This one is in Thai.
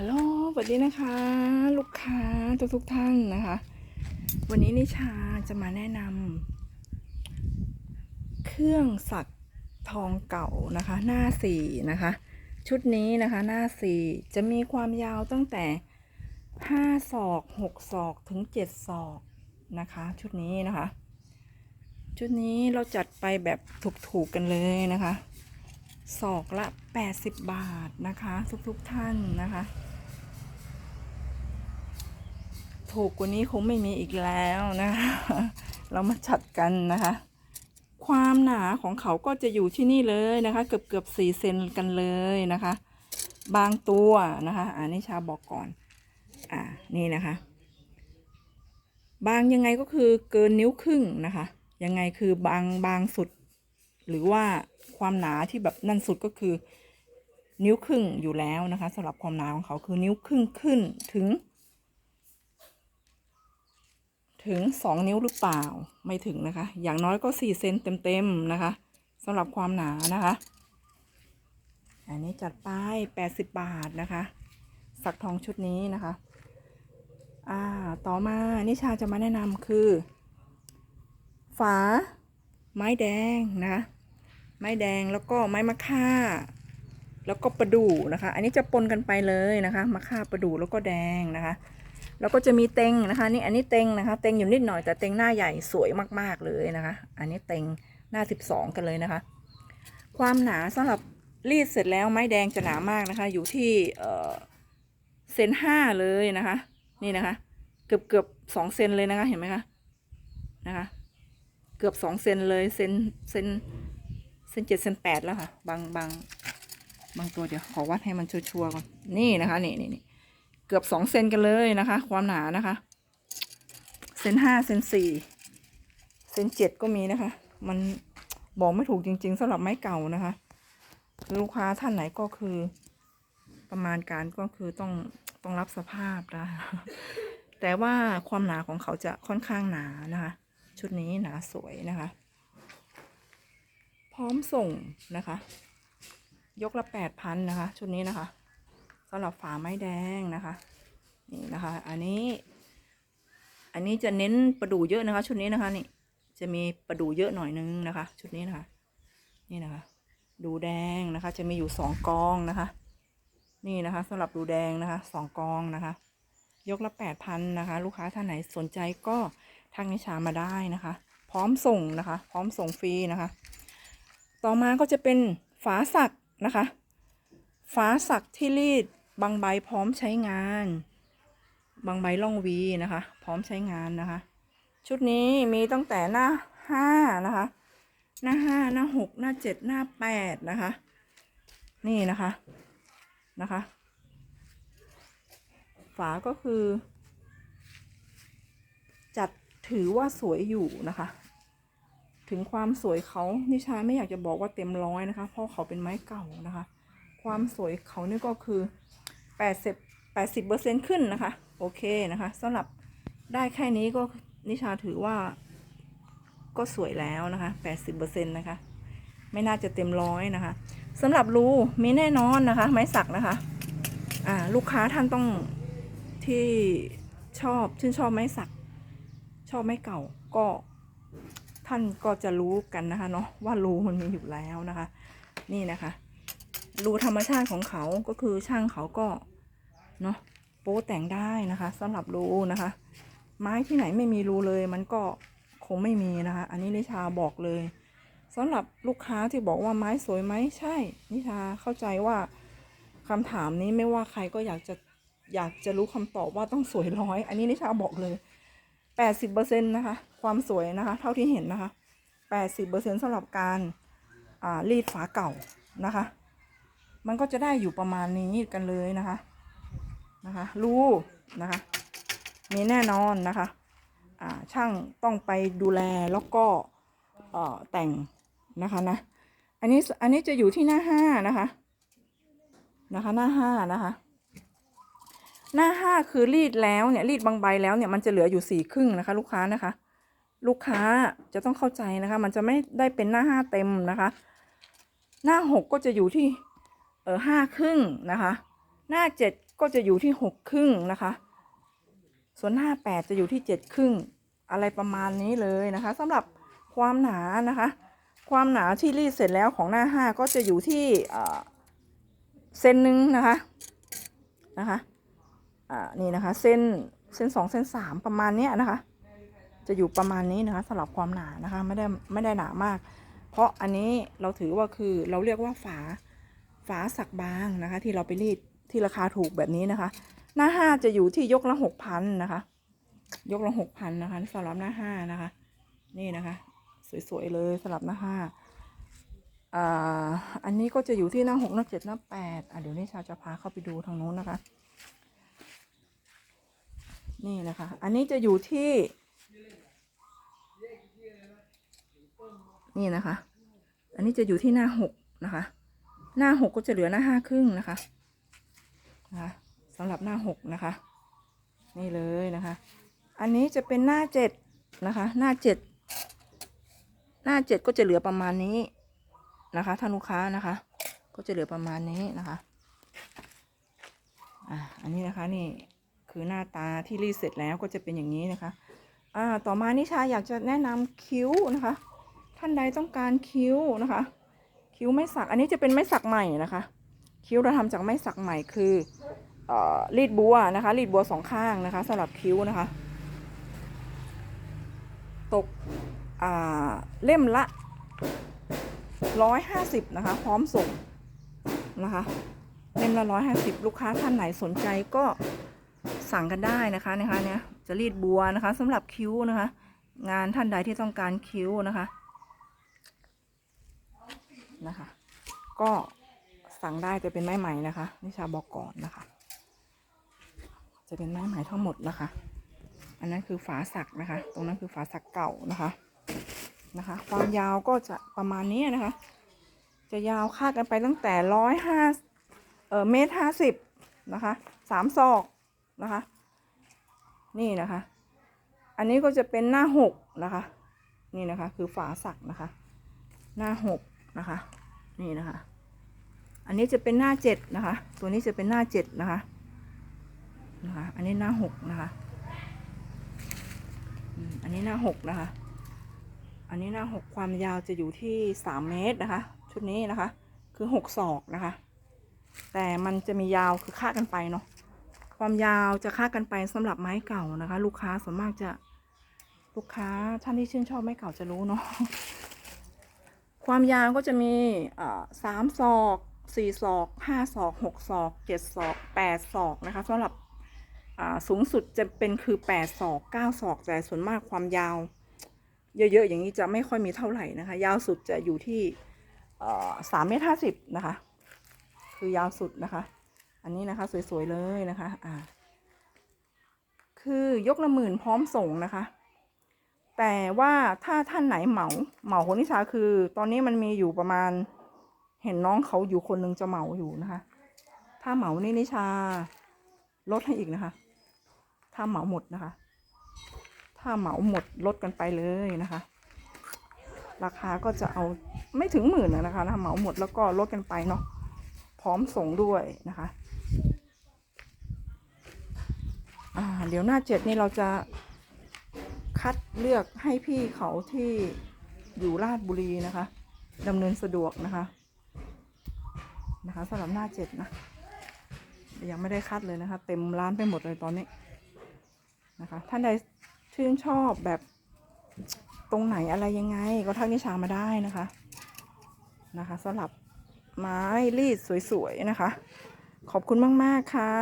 ฮัลโหลสวัสดีนะคะ ลูกค้าทุกทุกท่านนะคะ วันนี้นิชาจะมาแนะนำเครื่องสักทองเก่านะคะ หน้าสี่นะคะ ชุดนี้นะคะหน้าสี่จะมีความยาวตั้งแต่ห้าศอกหกศอกถึงเจ็ดศอกนะคะ ชุดนี้นะคะ ชุดนี้เราจัดไปแบบถูกๆกันเลยนะคะศอกละ 80 บาทนะคะ ทุกๆทท่านนะคะ ถูกกว่านี้คงไม่มีอีกแล้วนะคะ เรามาจัดกันนะคะ ความหนาของเขาก็จะอยู่ที่นี่เลยนะคะ เกือบเกือบสี่เซนกันเลยนะคะ บางตัวนะคะอันนี้ชาบอกก่อน อ่านี่นะคะ บางยังไงก็คือเกินนิ้วครึ่งนะคะ ยังไงคือบางบางสุด หรือว่าความหนาที่แบบนั่นสุดก็คือ นิ้วครึ่งอยู่แล้วนะคะสำหรับความหนาของเขาคือนิ้วครึ่งขึ้นถึง ถึงสองนิ้วหรือเปล่าไม่ถึงนะคะ อย่างน้อยก็สี่เซนเต็มๆนะคะสำหรับความหนานะคะ อันนี้จัดไปแปดสิบบาทนะคะ สักทองชุดนี้นะคะอ่าต่อมานิชาจะมาแนะนำคือ ฝา ไม้แดงนะคะไม้แดงแล้วก็ไม้มะค่า แล้วก็ประดู่นะคะ อันนี้จะปนกันไปเลยนะคะมะค่าประดู่แล้วก็แดงนะคะ แล้วก็จะมีเต็งนะคะ นี่อันนี้เต็งนะคะ เต็งอยู่นิดหน่อยแต่เต็งหน้าใหญ่สวยมากๆเลยนะคะ อันนี้เต็งหน้า 12 กันเลยนะคะ ความหนาสำหรับรีดเสร็จแล้วไม้แดงจะหนามากนะคะ อยู่ที่เอ่อเซนห้าเลยนะคะ นี่นะคะ เกือบเกือบสองเซนเลยนะคะ เห็นไหมคะนะคะ เกือบสองเซนเลยเซนเซนเซนเจ็ดเซนแปดแล้วค่ะ บางบางบางตัวเดี๋ยวขอวัดให้มันชัวร์ๆก่อน นี่นะคะ นี่นี่นี่ เกือบสองเซนกันเลยนะคะ ความหนานะคะเซนห้าเซนสี่เซนเจ็ดก็มีนะคะ มันบอกไม่ถูกจริง ๆสำหรับไม้เก่านะคะคือลูกค้าท่านไหนก็คือ ประมาณการก็คือต้องต้องรับสภาพนะแต่ว่าความหนาของเขาจะค่อนข้างหนานะคะ ชุดนี้หนาสวยนะคะ พร้อมส่งนะคะ ยกละแปดพันนะคะ ชุดนี้นะคะ สำหรับฝาไม้แดงนะคะนี่นะคะ อันนี้ อันนี้จะเน้นประดู่เยอะนะคะ ชุดนี้นะคะนี่จะมีประดู่เยอะหน่อยนึงนะคะ ชุดนี้นะคะ นี่นะคะ ดูแดงนะคะ จะมีอยู่สองกองนะคะ นี่นะคะสำหรับดูแดงนะคะสองกองนะคะ ยกละแปดพันนะคะ ลูกค้าท่านไหนสนใจก็ทางนิชามาได้นะคะ พร้อมส่งนะคะ พร้อมส่งฟรีนะคะ ต่อมาก็จะเป็นฝาสักนะคะ ฝาสักที่รีด บางใบพร้อมใช้งาน บางใบล่องวีนะคะ พร้อมใช้งานนะคะ ชุดนี้มีตั้งแต่หน้าห้านะคะ หน้าห้าหน้าหกหน้าเจ็ดหน้าแปดนะคะ นี่นะคะนะคะ ฝาก็คือ จัดถือว่าสวยอยู่นะคะ ถึงความสวยเขานิชาไม่อยากจะบอกว่าเต็มร้อยนะคะ เพราะเขาเป็นไม้เก่านะคะ ความสวยเขานี่ก็คือแปดสิบแปดสิบเปอร์เซ็นขึ้นนะคะ โอเคนะคะสำหรับได้แค่นี้ก็นิชาถือว่า ก็สวยแล้วนะคะแปดสิบเปอร์เซ็นนะคะ ไม่น่าจะเต็มร้อยนะคะสำหรับรูมีแน่นอนนะคะ ไม้สักนะคะอ่าลูกค้าท่านต้องที่ชอบชื่นชอบไม้สัก ชอบไม้เก่าก็ท่านก็จะรู้กันนะคะเนาะว่ารูมันมีอยู่แล้วนะคะ นี่นะคะ รูธรรมชาติของเขาก็คือช่างเขาก็เนาะโป๊แต่งได้นะคะสำหรับรูนะคะ ไม้ที่ไหนไม่มีรูเลย มันก็คงไม่มีนะคะ อันนี้นิชาบอกเลยสำหรับลูกค้าที่บอกว่าไม้สวยไหมใช่ นิชาเข้าใจว่าคำถามนี้ไม่ว่าใครก็อยากจะอยากจะรู้คำตอบว่าต้องสวยร้อย อันนี้นิชาบอกเลยแปดสิบเปอร์เซ็นต์นะคะ ความสวยนะคะ เท่าที่เห็นนะคะแปดสิบเปอร์เซ็นต์สำหรับการรีดฝาเก่านะคะ มันก็จะได้อยู่ประมาณนี้กันเลยนะคะนะคะ รูนะคะ มีแน่นอนนะคะอ่าช่างต้องไปดูแลแล้วก็เอ่อแต่งนะคะนะอันนี้อันนี้จะอยู่ที่หน้าห้านะคะนะคะหน้าห้านะคะหน้าห้าคือรีดแล้วเนี่ยรีดบางใบแล้วเนี่ยมันจะเหลืออยู่สี่ครึ่งนะคะ ลูกค้านะคะ ลูกค้าจะต้องเข้าใจนะคะ มันจะไม่ได้เป็นหน้าห้าเต็มนะคะ หน้าหกก็จะอยู่ที่ ออห้าครึ่งนะคะ หน้าเจ็ดก็จะอยู่ที่หกครึ่งนะคะ ส่วนหน้าแปดจะอยู่ที่เจ็ดครึ่งอะไรประมาณนี้เลยนะคะสำหรับความหนานะคะ ความหนาที่รีดเสร็จแล้วของหน้าห้าก็จะอยู่ที่เอ่อเซนหนึ่งนะคะนะคะอ่านี่นะคะเส้นเส้นสองเส้นสามประมาณเนี้ยนะคะ จะอยู่ประมาณนี้นะคะสำหรับความหนานะคะไม่ได้ไม่ได้หนามาก เพราะอันนี้เราถือว่าคือเราเรียกว่าฝา ฝาสักบางนะคะ ที่เราไปรีดที่ราคาถูกแบบนี้นะคะ หน้าห้าจะอยู่ที่ยกละหกพันนะคะ ยกละหกพันนะคะสำหรับหน้าห้านะคะ นี่นะคะ สวยๆเลยสำหรับหน้าห้าอ่าอันนี้ก็จะอยู่ที่หน้าหกหน้าเจ็ดหน้าแปดอะเดี๋ยวนี้ชาวจะพาเข้าไปดูทางนู้นนะคะ นี่นะคะ อันนี้จะอยู่ที่ นี่นะคะ อันนี้จะอยู่ที่หน้าหกนะคะ หน้าหกก็จะเหลือหน้าห้าครึ่งนะคะนะคะสำหรับหน้าหกนะคะ นี่เลยนะคะ อันนี้จะเป็นหน้าเจ็ดนะคะ หน้าเจ็ดหน้าเจ็ดก็จะเหลือประมาณนี้นะคะท่านลูกค้านะคะ ก็จะเหลือประมาณนี้นะคะอ่าอันนี้นะคะนี่คือหน้าตาที่รีดเสร็จแล้วก็จะเป็นอย่างนี้นะคะอ่าต่อมานิชาอยากจะแนะนำคิ้วนะคะ ท่านใดต้องการคิ้วนะคะ คิ้วไม้สัก อันนี้จะเป็นไม้สักใหม่นะคะ คิ้วเราทำจากไม้สักใหม่คือเอรีดบัวนะคะรีดบัวสองข้างนะคะสำหรับคิ้วนะคะ ตกเล่มละร้อยห้าสิบนะคะ พร้อมส่งนะคะเล่มละร้อยห้าสิบลูกค้าท่านไหนสนใจก็สั่งกันได้นะคะนะคะเนี่ยจะรีดบัวนะคะสำหรับคิ้วนะคะ งานท่านใดที่ต้องการคิ้วนะคะ นะคะ ก็สั่งได้จะเป็นไม้ไหมนะคะ นิชาบอกก่อนนะคะ จะเป็นไม้ไหมทั้งหมดนะคะ อันนั้นคือฝาสักนะคะ ตรงนั้นคือฝาสักเก่านะคะนะคะ ความยาวก็จะประมาณนี้นะคะ จะยาวคาดกันไปตั้งแต่ร้อยห้าเออเมตรห้าสิบนะคะสามศอกนะคะ นี่นะคะ อันนี้ก็จะเป็นหน้าหกนะคะ นี่นะคะ คือฝาสักนะคะ หน้าหก นะคะ นี่นะคะ อันนี้จะเป็นหน้าเจ็ดนะคะ ตัวนี้จะเป็นหน้าเจ็ดนะคะนะคะ อันนี้หน้าหกนะคะอันนี้หน้าหกนะคะ อันนี้หน้าหกความยาวจะอยู่ที่สามเมตรนะคะ ชุดนี้นะคะ คือหกศอกนะคะ แต่มันจะมียาวคือค่ากันไปเนาะความยาวจะค่ากันไปสำหรับไม้เก่านะคะ ลูกค้าส่วนมากจะลูกค้าท่านที่ชื่นชอบไม้เก่าจะรู้เนาะ ความยาวก็จะมีสามศอกสี่ศอกห้าศอกหกศอกเจ็ดศอกแปดศอกนะคะสำหรับสูงสุดจะเป็นคือแปดศอกเก้าศอกแต่ส่วนมากความยาว เยอะๆอย่างนี้จะไม่ค่อยมีเท่าไหร่นะคะ ยาวสุดจะอยู่ที่สามเมตรห้าสิบนะคะ คือยาวสุดนะคะ อันนี้นะคะสวยๆเลยนะคะอ่าคือยกละหมื่นพร้อมส่งนะคะ แต่ว่าถ้าท่านไหนเหมาเหมาคนนิชาคือ ตอนนี้มันมีอยู่ประมาณ เห็นน้องเขาอยู่คนหนึ่งจะเหมาอยู่นะคะ ถ้าเหมานี่นิชาลดให้อีกนะคะ ถ้าเหมาหมดนะคะ ถ้าเหมาหมดลดกันไปเลยนะคะ ราคาก็จะเอาไม่ถึงหมื่นนะนะคะถ้าเหมาหมดแล้วก็ลดกันไปเนาะพร้อมส่งด้วยนะคะ อ่า เดี๋ยวหน้าเจ็ดนี่เราจะ คัดเลือกให้พี่เขาที่อยู่ราชบุรีนะคะดำเนินสะดวกนะคะนะคะสำหรับหน้าเจ็ดนะยังไม่ได้คัดเลยนะคะ เต็มร้านไปหมดเลยตอนนี้นะคะ ท่านใดชื่นชอบแบบตรงไหนอะไรยังไง ก็ทักนิชามาได้นะคะนะคะสำหรับไม้รีดสวยๆนะคะ ขอบคุณมาก ๆ ค่ะ